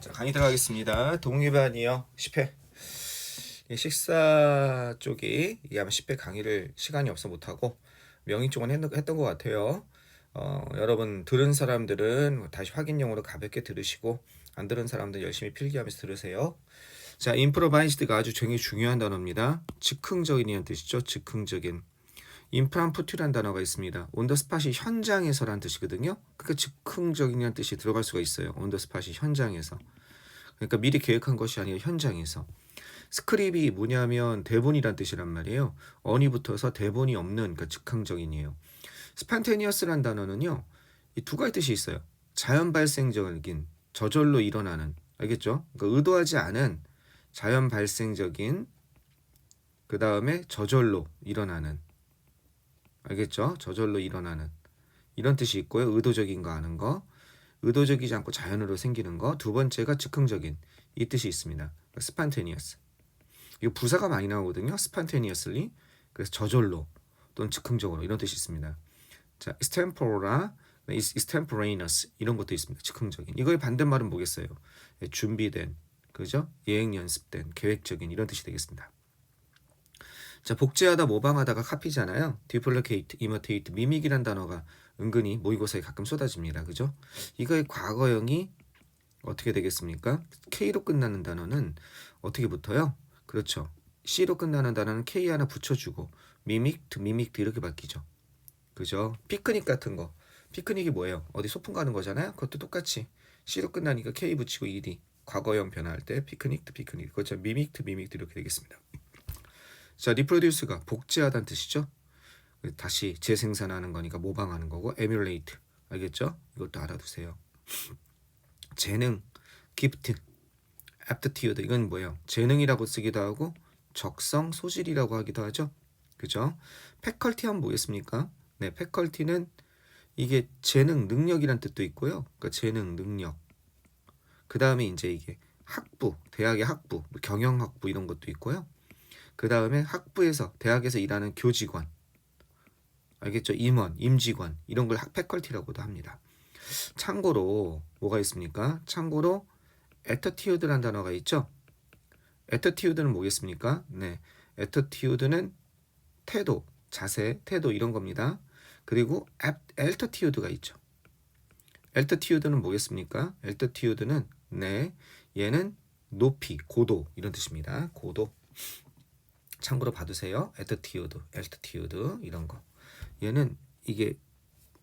자, 강의 들어가겠습니다. 동의반이요. 10회. 이 식사 쪽이 이게 아마 10회 강의를 시간이 없어 못하고 명의 쪽은 했, 했던 것 같아요. 어, 여러분 들은 사람들은 다시 확인용으로 가볍게 들으시고 안 들은 사람들 열심히 필기하면서 들으세요. 자, 임프로바이즈드가 아주 굉장히 중요한 단어입니다. 즉흥적인이라는 뜻이죠. 즉흥적인. 임프란푸트라는 단어가 있습니다. 온더스팟이 현장에서라는 뜻이거든요. 그러니까 즉흥적인이라는 뜻이 들어갈 수가 있어요. 온더스팟이 현장에서. 그러니까 미리 계획한 것이 아니라 현장에서. 스크립이 뭐냐면 대본이란 뜻이란 말이에요. 언이 붙어서 대본이 없는 그러니까 즉흥적인이에요. 스판테니어스란 단어는요. 이 두 가지 뜻이 있어요. 자연 발생적인 저절로 일어나는 알겠죠? 그러니까 의도하지 않은 자연 발생적인 그 다음에 저절로 일어나는 알겠죠? 저절로 일어나는 이런 뜻이 있고요. 의도적인 거 하는 거, 의도적이지 않고 자연으로 생기는 거. 두 번째가 즉흥적인 이 뜻이 있습니다. 스판테니어스. 이거 부사가 많이 나오거든요. 스판테니어스리. 그래서 저절로 또는 즉흥적으로 이런 뜻이 있습니다. 자, extempora, extemporaneous 이런 것도 있습니다. 즉흥적인. 이거의 반대말은 뭐겠어요? 예, 준비된, 그죠? 예행 연습된, 계획적인 이런 뜻이 되겠습니다. 자, 복제하다, 모방하다가 카피잖아요. duplicate, imitate, 미믹이란 단어가 은근히 모의고사에 가끔 쏟아집니다. 그죠? 이거의 과거형이 어떻게 되겠습니까? K로 끝나는 단어는 어떻게 붙어요? 그렇죠. C로 끝나는 단어는 K 하나 붙여주고 미믹, 미믹 이렇게 바뀌죠. 그죠? 피크닉 같은 거. 피크닉이 뭐예요? 어디 소풍 가는 거잖아요. 그것도 똑같이 C로 끝나니까 K 붙이고 ED. 과거형 변화할 때 피크닉, 피크닉. 그렇죠. 미믹, 미믹 이렇게 되겠습니다. 자, 리프로듀스가 복제하다는 뜻이죠. 다시 재생산하는 거니까 모방하는 거고 에뮬레이트 알겠죠? 이것도 알아두세요. 재능, 기프트, aptitude 이건 뭐예요? 재능이라고 쓰기도 하고 적성, 소질이라고 하기도 하죠. 그죠? 패컬티 하면 뭐겠습니까? 네, 패컬티는 이게 재능, 능력이란 뜻도 있고요. 그러니까 재능, 능력. 그 다음에 이제 이게 학부, 대학의 학부, 경영학부 이런 것도 있고요. 그 다음에 학부에서 대학에서 일하는 교직원 알겠죠? 임원, 임직원 이런 걸 학패컬티라고도 합니다. 참고로 뭐가 있습니까? 참고로 attitude란 단어가 있죠. attitude는 뭐겠습니까? 네, attitude는 태도, 자세, 태도 이런 겁니다. 그리고 altitude가 있죠. altitude는 뭐겠습니까? altitude는 네, 얘는 높이, 고도 이런 뜻입니다. 고도. 참고로 봐두세요. attitude, altitude 이런 거. 얘는 이게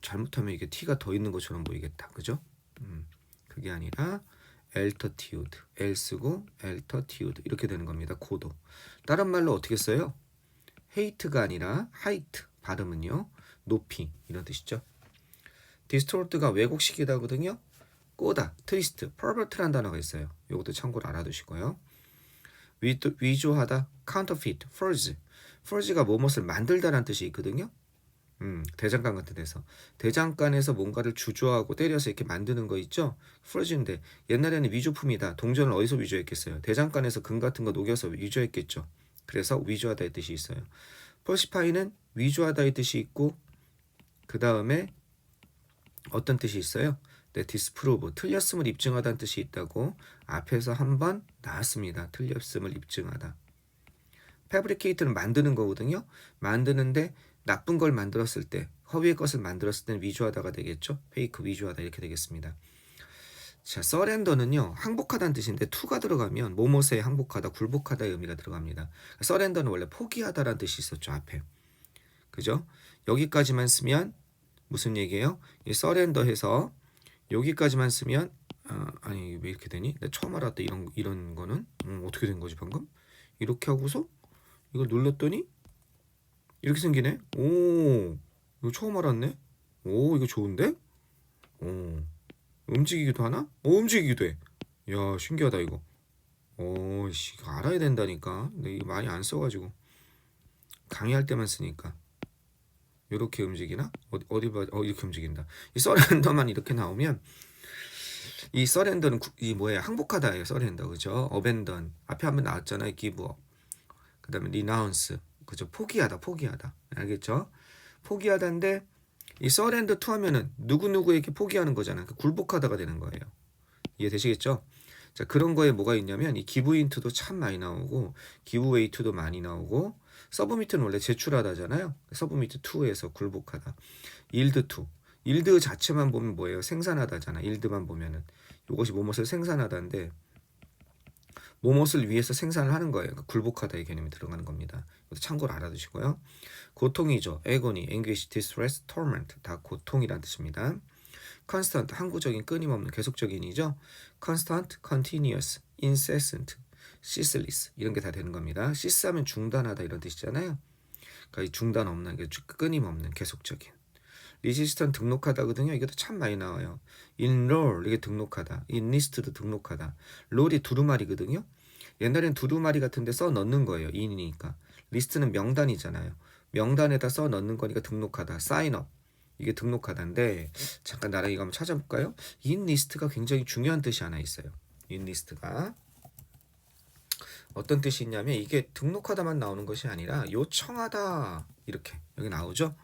잘못하면 이게 t가 더 있는 것처럼 보이겠다. 그죠? 음, 그게 아니라 altitude, L 쓰고 altitude 이렇게 되는 겁니다. 고도. 다른 말로 어떻게 써요? height가 아니라 height 발음은요. 높이 이런 뜻이죠. distort가 왜곡시키다 하거든요. 꼬다, 트위스트, pervert란 단어가 있어요. 이것도 참고로 알아두시고요. 위조하다, counterfeit, forge. forge가 무엇을 만들다라는 뜻이 있거든요. 음, 대장간 같은 데서 대장간에서 뭔가를 주조하고 때려서 이렇게 만드는 거 있죠? forge인데 옛날에는 위조품이다. 동전을 어디서 위조했겠어요? 대장간에서 금 같은 거 녹여서 위조했겠죠. 그래서 위조하다의 뜻이 있어요. falsify는 위조하다의 뜻이 있고 그 다음에 어떤 뜻이 있어요? 네, disprove 틀렸음을 입증하다는 뜻이 있다고 앞에서 한 번 나왔습니다. 틀렸음을 입증하다. fabricate는 만드는 거거든요. 만드는데 나쁜 걸 만들었을 때 허위의 것을 만들었을 때는 위조하다가 되겠죠. 페이크 위조하다 이렇게 되겠습니다. 자, 서렌더는요. 항복하다는 뜻인데 투가 들어가면 모모세에 항복하다, 굴복하다의 의미가 들어갑니다. 서렌더는 원래 포기하다라는 뜻이 있었죠. 앞에. 그죠? 여기까지만 쓰면 무슨 얘기예요? 이 서렌더해서 여기까지만 쓰면 아, 아니 왜 이렇게 되니? 내가 처음 알았다 이런 이런 거는 음, 어떻게 된 거지 방금? 이렇게 하고서 이걸 눌렀더니 이렇게 생기네. 오, 이거 처음 알았네. 오, 이거 좋은데? 오, 움직이기도 하나? 오, 움직이기도 해. 야, 신기하다 이거. 오, 씨, 이거 알아야 된다니까. 근데 이거 많이 안 써가지고 강의할 때만 쓰니까. 이렇게 움직이나? 어디 어디 봐? 어 이렇게 움직인다. 이 서렌더만 이렇게 나오면 이 서렌더는 구, 이 뭐야 항복하다예요. 서렌더 그죠? 어벤던 앞에 한번 나왔잖아요. 기브업. 그다음에 리나운스 그죠? 포기하다, 포기하다. 알겠죠? 포기하다인데 이 서렌더 투 하면은 누구 누구에게 포기하는 거잖아. 그 굴복하다가 되는 거예요. 이해 되시겠죠? 자 그런 거에 뭐가 있냐면 이 기브 인트도 참 많이 나오고 기브 웨이트도 많이 나오고 서브미트는 원래 제출하다잖아요. 서브미트 2에서 굴복하다. 일드 2. 일드 자체만 보면 뭐예요? 생산하다잖아. 일드만 보면은 이것이 뭐뭇을 생산하다인데 뭐뭇을 위해서 생산을 하는 거예요. 그러니까 굴복하다의 개념이 들어가는 겁니다. 참고로 알아두시고요. 고통이죠. agony, anguish, distress, torment 다 고통이란 뜻입니다. constant 항구적인 끊임없는 계속적인이죠. constant, continuous, incessant, ceaseless 이런 게 다 되는 겁니다. cease 하면 중단하다 이런 뜻이잖아요. 그러니까 이 중단 없는 게 끊임없는 계속적인. 리지스턴 등록하다거든요. 이것도 참 많이 나와요. enroll 이게 등록하다. enlist도 등록하다. 롤이 두루마리거든요. 옛날엔 두루마리 같은데 써 넣는 거예요. 인이니까. 리스트는 명단이잖아요. 명단에다 써 넣는 거니까 등록하다. up 이게 등록하다인데 잠깐 나랑 이거 한번 찾아볼까요? 인리스트가 굉장히 중요한 뜻이 하나 있어요. 인리스트가 어떤 뜻이 있냐면 이게 등록하다만 나오는 것이 아니라 요청하다 이렇게 여기 나오죠.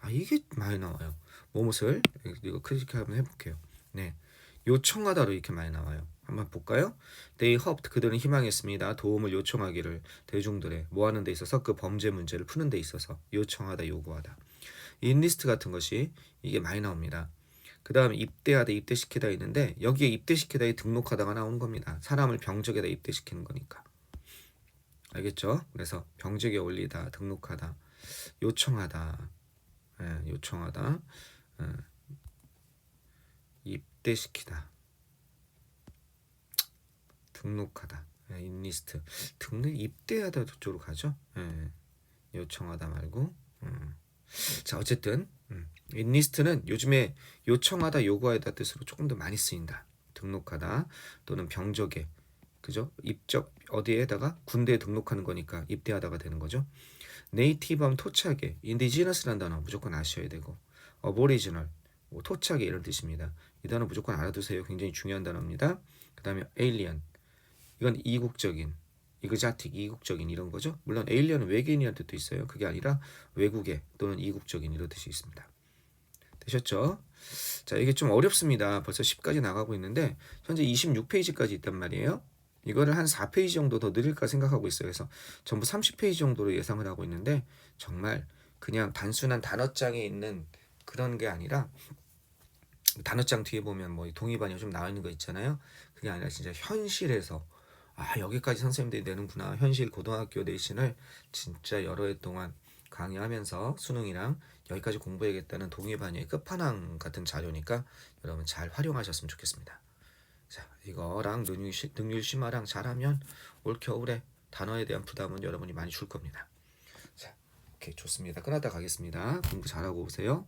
아 이게 많이 나와요. 뭐뭇을 이거 클릭 한번 해볼게요. 네, 요청하다로 이렇게 많이 나와요. 한번 볼까요? They hoped 그들은 희망했습니다. 도움을 요청하기를 대중들의 뭐 하는 데 있어서 그 범죄 문제를 푸는 데 있어서 요청하다 요구하다. 인리스트 같은 것이 이게 많이 나옵니다. 그 다음에 입대하다 입대시키다 있는데 여기에 입대시키다에 등록하다가 나오는 겁니다. 사람을 병적에다 입대시키는 거니까. 알겠죠? 그래서 병적에 올리다 등록하다 요청하다. 예, 요청하다. 예, 입대시키다. 등록하다. 예, 인리스트. 등록 입대하다 쪽으로 가죠? 예, 요청하다 말고. 음. 자 어쨌든 음, 인리스트는 요즘에 요청하다 요구하다 뜻으로 조금 더 많이 쓰인다. 등록하다 또는 병적에. 그죠? 입적 어디에다가 군대에 등록하는 거니까 입대하다가 되는 거죠 네이티브 하면 토착에 인디지너스라는 단어 무조건 아셔야 되고 어보리지널 뭐 토착에 이런 뜻입니다 이 단어 무조건 알아두세요 굉장히 중요한 단어입니다 그 다음에 에일리언 이건 이국적인 이그자틱 이국적인 이런 거죠. 물론 에일리언은 외계인이라는 뜻도 있어요. 그게 아니라 외국의 또는 이국적인 이런 뜻이 있습니다. 되셨죠? 자 이게 좀 어렵습니다. 벌써 10까지 나가고 있는데 현재 26페이지까지 있단 말이에요. 이거를 한 4페이지 정도 더 늘릴까 생각하고 있어요. 그래서 전부 30페이지 정도로 예상을 하고 있는데 정말 그냥 단순한 단어장에 있는 그런 게 아니라 단어장 뒤에 보면 뭐 동의반이 좀 나와 있는 거 있잖아요. 그게 아니라 진짜 현실에서 아 여기까지 선생님들이 내는구나 현실 고등학교 내신을 진짜 여러 해 동안 강의하면서 수능이랑 여기까지 공부해야겠다는 동의반의 끝판왕 같은 자료니까 여러분 잘 활용하셨으면 좋겠습니다. 자 이거랑 능률, 시, 능률 심화랑 잘하면 올 겨울에 단어에 대한 부담은 여러분이 많이 줄 겁니다. 자 오케이 좋습니다. 끝났다 가겠습니다. 공부 잘하고 오세요.